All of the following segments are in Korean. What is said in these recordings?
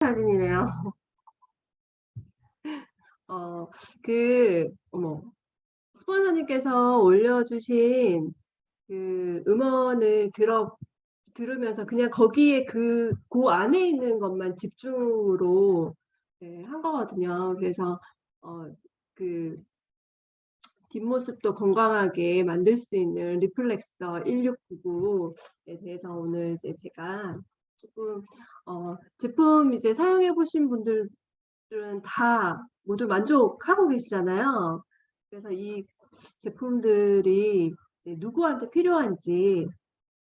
사진이네요. 어, 그, 어머, 스폰서님께서 올려주신 그 음원을 들어, 들으면서 그냥 거기에 그, 그 안에 있는 것만 집중으로 네, 한 거거든요. 그래서, 어, 그, 뒷모습도 건강하게 만들 수 있는 리플렉서 1699에 대해서 오늘 이제 제가 조금 어, 제품 이제 사용해 보신 분들은 다 모두 만족하고 계시잖아요. 그래서 이 제품들이 누구한테 필요한지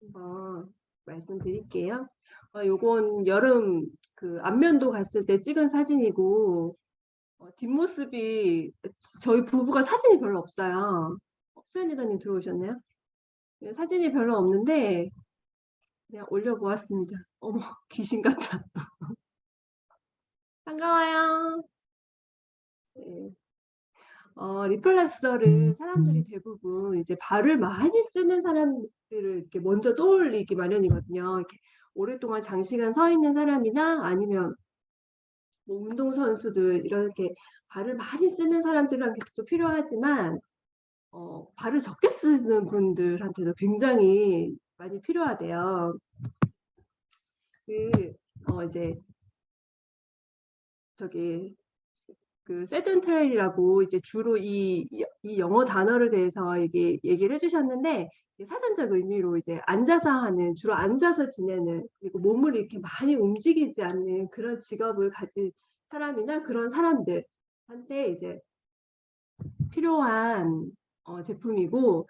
한번 말씀드릴게요. 어, 요건 여름 그 안면도 갔을 때 찍은 사진이고 어, 뒷모습이 저희 부부가 사진이 별로 없어요. 어, 수연이다님 들어오셨나요? 네, 사진이 별로 없는데 그냥 올려보았습니다. 어머 귀신 같아. 반가워요. 네. 어, 리플렉서를 사람들이 대부분 이제 발을 많이 쓰는 사람들을 이렇게 먼저 떠올리기 마련이거든요. 이렇게 오랫동안 장시간 서 있는 사람이나 아니면 뭐 운동선수들 이렇게 발을 많이 쓰는 사람들한테도 필요하지만 어, 발을 적게 쓰는 분들한테도 굉장히 많이 필요하대요. 그, 어, 이제, 저기, 그, 세든 트레일이라고 이제 주로 이, 이 영어 단어를 대해서 이게 얘기를 해주셨는데, 사전적 의미로 이제 앉아서 하는, 주로 앉아서 지내는, 그리고 몸을 이렇게 많이 움직이지 않는 그런 직업을 가진 사람이나 그런 사람들한테 이제 필요한 어, 제품이고,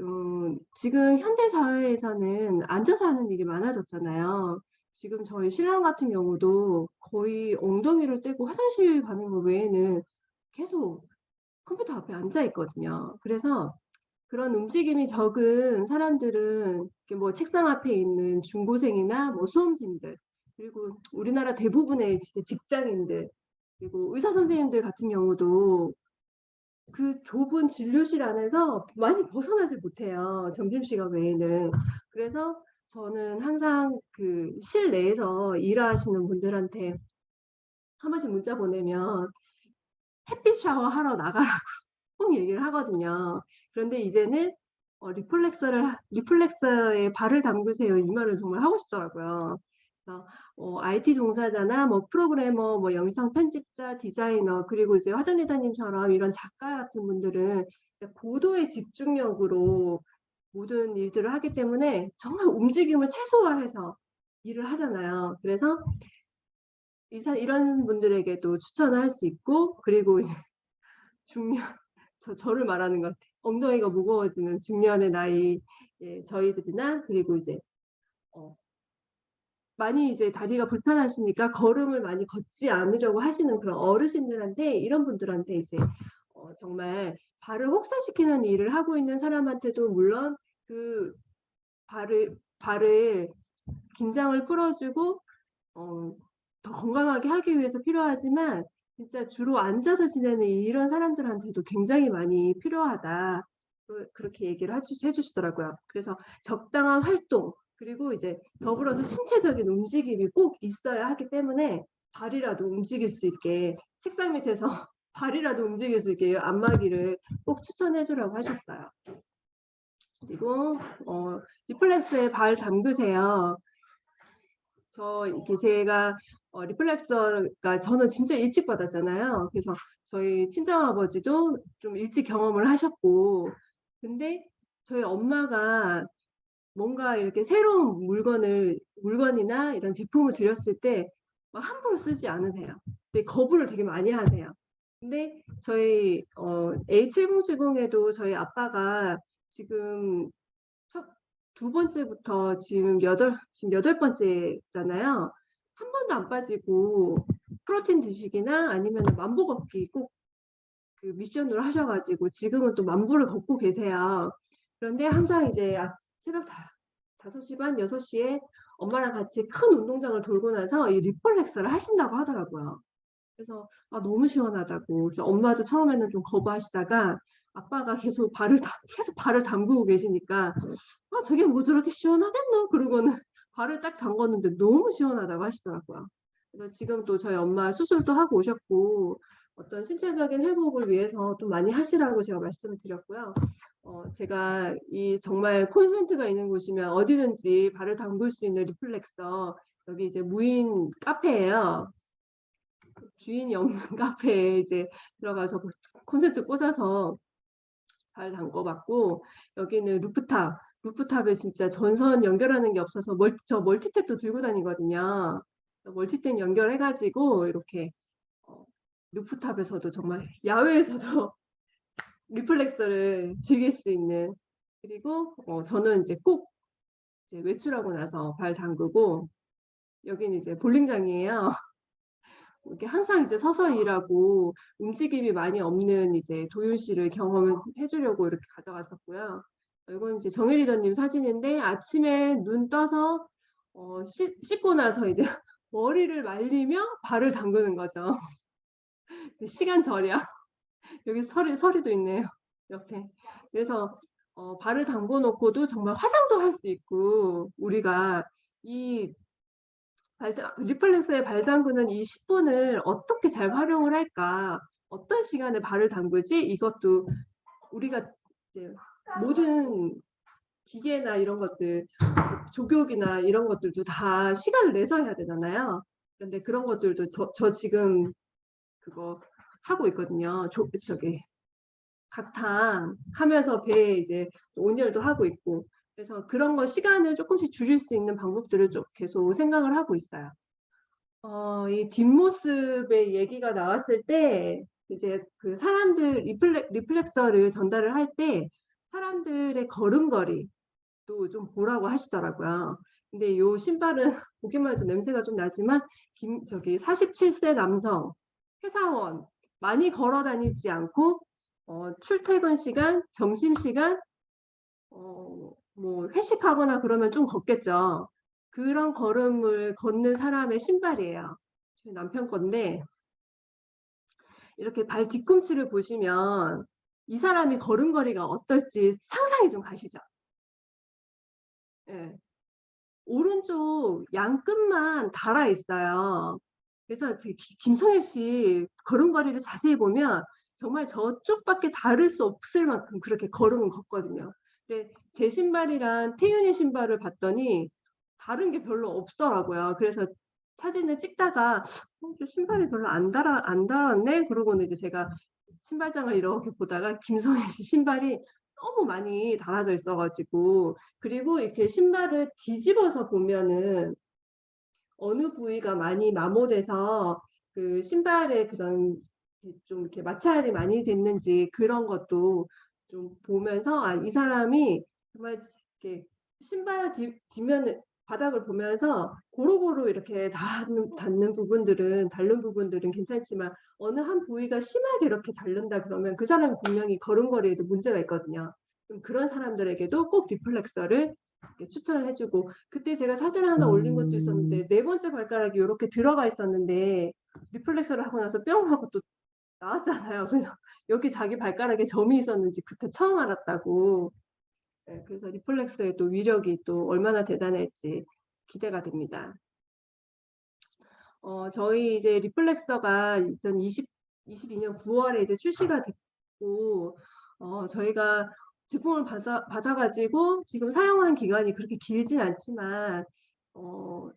음, 지금 현대 사회에서는 앉아서 하는 일이 많아졌잖아요. 지금 저희 신랑 같은 경우도 거의 ong덩이를 떼고 화장실 가는 거 외에는 계속 컴퓨터 앞에 앉아 있거든요. 그래서 그런 움직임이 적은 사람들은 뭐 책상 앞에 있는 중고생이나 뭐 수험생들 그리고 우리나라 대부분의 직장인들 그리고 의사 선생님들 같은 경우도 그 좁은 진료실 안에서 많이 벗어나질 못해요. 점심시간 외에는. 그래서 저는 항상 그 실내에서 일하시는 분들한테 한 번씩 문자 보내면 햇빛 샤워 하러 나가라고 꼭 얘기를 하거든요. 그런데 이제는 어, 리플렉서를 리플렉서에 발을 담그세요 이 말을 정말 하고 싶더라고요. 어, IT 종사자나 뭐 프로그래머, 뭐 영상 편집자, 디자이너 그리고 이제 화전이다님처럼 이런 작가 같은 분들은 고도의 집중력으로 모든 일들을 하기 때문에 정말 움직임을 최소화해서 일을 하잖아요. 그래서 이런 분들에게도 추천을 할 수 있고 그리고 이제 중년 저 저를 말하는 것 같아요. 엉덩이가 무거워지는 중년의 나이 예, 저희들이나 그리고 이제 어, 많이 이제 다리가 불편하시니까 걸음을 많이 걷지 않으려고 하시는 그런 어르신들한테 이런 분들한테 이제 어, 정말 발을 혹사시키는 일을 하고 있는 사람한테도 물론 그 발을 발을 긴장을 풀어주고 어, 더 건강하게 하기 위해서 필요하지만 진짜 주로 앉아서 지내는 이런 사람들한테도 굉장히 많이 필요하다. 그렇게 얘기를 해주시더라고요. 그래서 적당한 활동, 그리고 이제 더불어서 신체적인 움직임이 꼭 있어야 하기 때문에 발이라도 움직일 수 있게 책상 밑에서 발이라도 움직일 수 있게 안마기를 꼭 추천해 주라고 하셨어요. 그리고 어, 리플렉스에 발 담그세요. 저 이렇게 제가 어, 리플렉서가 저는 진짜 일찍 받았잖아요. 그래서 저희 친정아버지도 좀 일찍 경험을 하셨고 근데 저희 엄마가 뭔가 이렇게 새로운 물건을 물건이나 이런 제품을 드렸을 때 함부로 쓰지 않으세요. 근데 거부를 되게 많이 하세요. 근데 저희 어, A7070에도 저희 아빠가 지금 첫 두 번째부터 지금 여덟 지금 여덟 번째잖아요. 한 번도 안 빠지고 프로틴 드시기나 아니면 만보 걷기 꼭 그 미션으로 하셔가지고 지금은 또 만보를 걷고 계세요. 그런데 항상 이제 새벽 5시 반, 6시에 엄마랑 같이 큰 운동장을 돌고 나서 이 리플렉스를 하신다고 하더라고요. 그래서 아, 너무 시원하다고. 그래서 엄마도 처음에는 좀 거부하시다가 아빠가 계속 발을 계속 발을 담그고 계시니까 아 저게 뭐 저렇게 시원하겠노? 그러고는 발을 딱 담궜는데 너무 시원하다고 하시더라고요. 그래서 지금 또 저희 엄마 수술도 하고 오셨고 어떤 신체적인 회복을 위해서 또 많이 하시라고 제가 말씀을 드렸고요. 어, 제가 이 정말 콘센트가 있는 곳이면 어디든지 발을 담글 수 있는 리플렉서 여기 이제 무인 카페예요. 주인이 없는 카페에 이제 들어가서 콘센트 꽂아서 발 담궈봤고 여기는 루프탑 루프탑에 진짜 전선 연결하는 게 없어서 멀티, 저 멀티탭도 들고 다니거든요. 멀티탭 연결해가지고 이렇게 어, 루프탑에서도 정말 야외에서도 리플렉서를 즐길 수 있는 그리고 어, 저는 이제 꼭 이제 외출하고 나서 발 담그고 여기는 이제 볼링장이에요. 이렇게 항상 이제 서서 일하고 움직임이 많이 없는 이제 도윤 씨를 경험해 주려고 이렇게 가져갔었고요. 이건 이제 정혜 리더님 사진인데 아침에 눈 떠서 어, 씻, 씻고 나서 이제 머리를 말리며 발을 담그는 거죠. 시간 절약. 여기 서리, 서리도 있네요. 옆에. 그래서 어, 발을 담궈 놓고도 정말 화장도 할 수 있고 우리가 이 발, 리플렉스에 발 담그는 이 10분을 어떻게 잘 활용을 할까? 어떤 시간에 발을 담그지? 이것도 우리가 이제 모든 기계나 이런 것들, 조교기나 이런 것들도 다 시간을 내서 해야 되잖아요. 그런데 그런 것들도 저, 저 지금 그거 하고 있거든요. 조, 저기 각탕 하면서 배에 이제 온열도 하고 있고 그래서 그런 거 시간을 조금씩 줄일 수 있는 방법들을 좀 계속 생각을 하고 있어요. 어, 이 뒷모습의 얘기가 나왔을 때 이제 그 사람들 리플렉, 리플렉서를 전달을 할 때 사람들의 걸음걸이 또좀 보라고 하시더라고요. 근데 요 신발은 보기만 해도 냄새가 좀 나지만 김, 저기 47세 남성 회사원 많이 걸어 다니지 않고 어, 출퇴근 시간, 점심 시간, 어, 뭐 회식하거나 그러면 좀 걷겠죠. 그런 걸음을 걷는 사람의 신발이에요. 제 남편 건데 이렇게 발 뒤꿈치를 보시면 이 사람이 걸음걸이가 어떨지 상상이 좀 가시죠. 예. 오른쪽 양끝만 달아 있어요. 그래서 김성애 씨 걸음걸이를 자세히 보면 정말 저쪽밖에 다를 수 없을 만큼 그렇게 걸음을 걷거든요. 근데 제 신발이랑 태윤이 신발을 봤더니 다른 게 별로 없더라고요. 그래서 사진을 찍다가 어, 저 신발이 별로 안 달아 안 달았네. 그러고는 이제 제가 신발장을 이렇게 보다가 김성애 씨 신발이 너무 많이 달아져 있어가지고 그리고 이렇게 신발을 뒤집어서 보면은 어느 부위가 많이 마모돼서 그 신발에 그런 좀 이렇게 마찰이 많이 됐는지 그런 것도 좀 보면서 아, 이 사람이 정말 이렇게 신발 뒤, 뒷면 바닥을 보면서 고루고루 이렇게 닿는, 닿는 부분들은 닳는 부분들은 괜찮지만 어느 한 부위가 심하게 이렇게 닳는다 그러면 그 사람은 분명히 걸음걸이에도 문제가 있거든요. 좀 그런 사람들에게도 꼭 리플렉서를 추천을 해주고 그때 제가 사진을 하나 올린 것도 있었는데 네 번째 발가락이 이렇게 들어가 있었는데 리플렉서를 하고 나서 뿅 하고 또 나왔잖아요. 그래서 여기 자기 발가락에 점이 있었는지 그때 처음 알았다고. 네, 그래서 리플렉스의 또 위력이 또 얼마나 대단할지 기대가 됩니다. 어, 저희 이제 리플렉서가 2020, 22년 9월에 이제 출시가 됐고, 어, 저희가 제품을 받아, 받아가지고 지금 사용한 기간이 그렇게 길진 않지만, 어,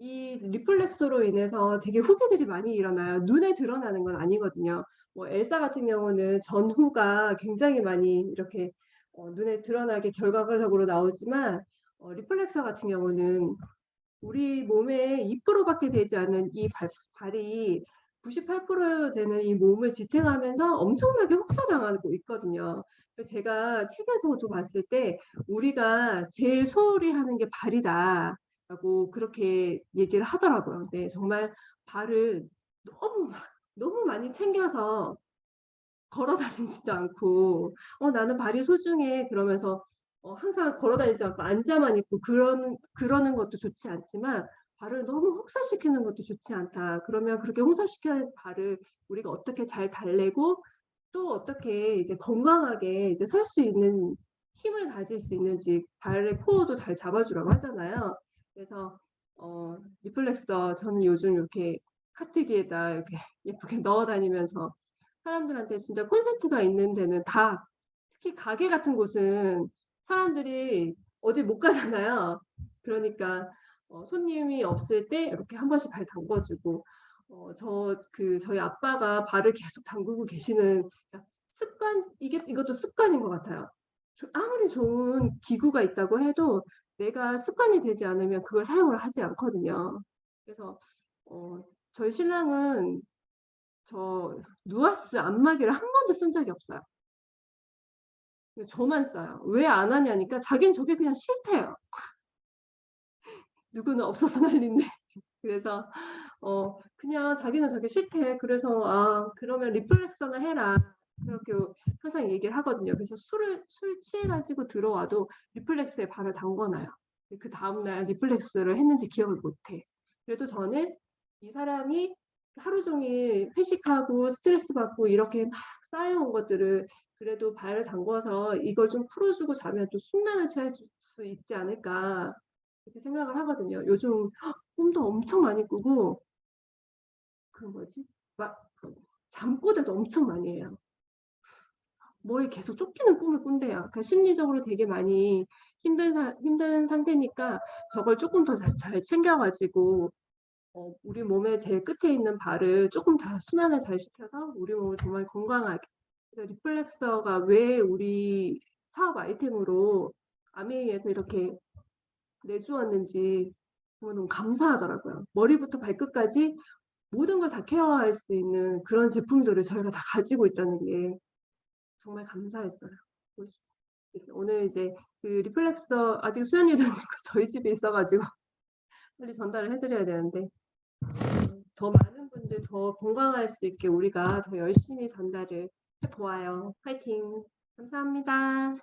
이 리플렉서로 인해서 되게 후기들이 많이 일어나요. 눈에 드러나는 건 아니거든요. 뭐 엘사 같은 경우는 전후가 굉장히 많이 이렇게 어, 눈에 드러나게 결과적으로 나오지만 어, 리플렉서 같은 경우는 우리 몸에 2%밖에 되지 않는 이 발, 발이 98% 되는 이 몸을 지탱하면서 엄청나게 혹사당하고 있거든요. 제가 책에서도 봤을 때 우리가 제일 소홀히 하는 게 발이다. 라고 그렇게 얘기를 하더라고요. 근데 정말 발을 너무 너무 많이 챙겨서 걸어 다니지도 않고 어 나는 발이 소중해 그러면서 어, 항상 걸어 다니지 않고 앉아만 있고 그런 그러는 것도 좋지 않지만 발을 너무 혹사시키는 것도 좋지 않다. 그러면 그렇게 혹사시키는 발을 우리가 어떻게 잘 달래고 또 어떻게 이제 건강하게 이제 설 수 있는 힘을 가질 수 있는지 발의 코어도 잘 잡아주라고 하잖아요. 그래서 어, 리플렉서 저는 요즘 이렇게 카트기에다 이렇게 예쁘게 넣어 다니면서 사람들한테 진짜 콘센트가 있는 데는 다 특히 가게 같은 곳은 사람들이 어디 못 가잖아요. 그러니까 어, 손님이 없을 때 이렇게 한 번씩 발 담궈주고 어, 저 그 저희 아빠가 발을 계속 담그고 계시는 습관 이게 이것도 습관인 것 같아요. 조- 아무리 좋은 기구가 있다고 해도 내가 습관이 되지 않으면 그걸 사용을 하지 않거든요. 그래서 어, 저희 신랑은 저 누아스 안마기를 한 번도 쓴 적이 없어요. 저만 써요. 왜 안 하냐니까 자기는 저게 그냥 싫대요. 누구는 없어서 난린데. 그래서 어 그냥 자기는 저게 싫대. 그래서 아 그러면 리플렉서나 해라. 그렇게 항상 얘기를 하거든요. 그래서 술을 술 취해가지고 들어와도 리플렉스에 발을 담궈놔요. 그 다음날 리플렉스를 했는지 기억을 못해. 그래도 저는 이 사람이 하루 종일 회식하고 스트레스 받고 이렇게 막 쌓여온 것들을 그래도 발을 담궈서 이걸 좀 풀어주고 자면 또 숙면을 취할 수 있지 않을까 이렇게 생각을 하거든요. 요즘 꿈도 엄청 많이 꾸고 그 뭐지? 막 잠꼬대도 엄청 많이 해요. 뭐에 계속 쫓기는 꿈을 꾼대요. 그러니까 심리적으로 되게 많이 힘든 사, 힘든 상태니까 저걸 조금 더 잘 챙겨가지고 어, 우리 몸의 제일 끝에 있는 발을 조금 더 순환을 잘 시켜서 우리 몸을 정말 건강하게 그래서 리플렉서가 왜 우리 사업 아이템으로 아메이에서 이렇게 내주었는지 너무 감사하더라고요. 머리부터 발끝까지 모든 걸 다 케어할 수 있는 그런 제품들을 저희가 다 가지고 있다는 게 정말 감사했어요. 오늘 이제 그 리플렉서 아직 수연이도 저희 집에 있어가지고 빨리 전달을 해드려야 되는데 더 많은 분들 더 건강할 수 있게 우리가 더 열심히 전달을 해보아요. 파이팅! 감사합니다.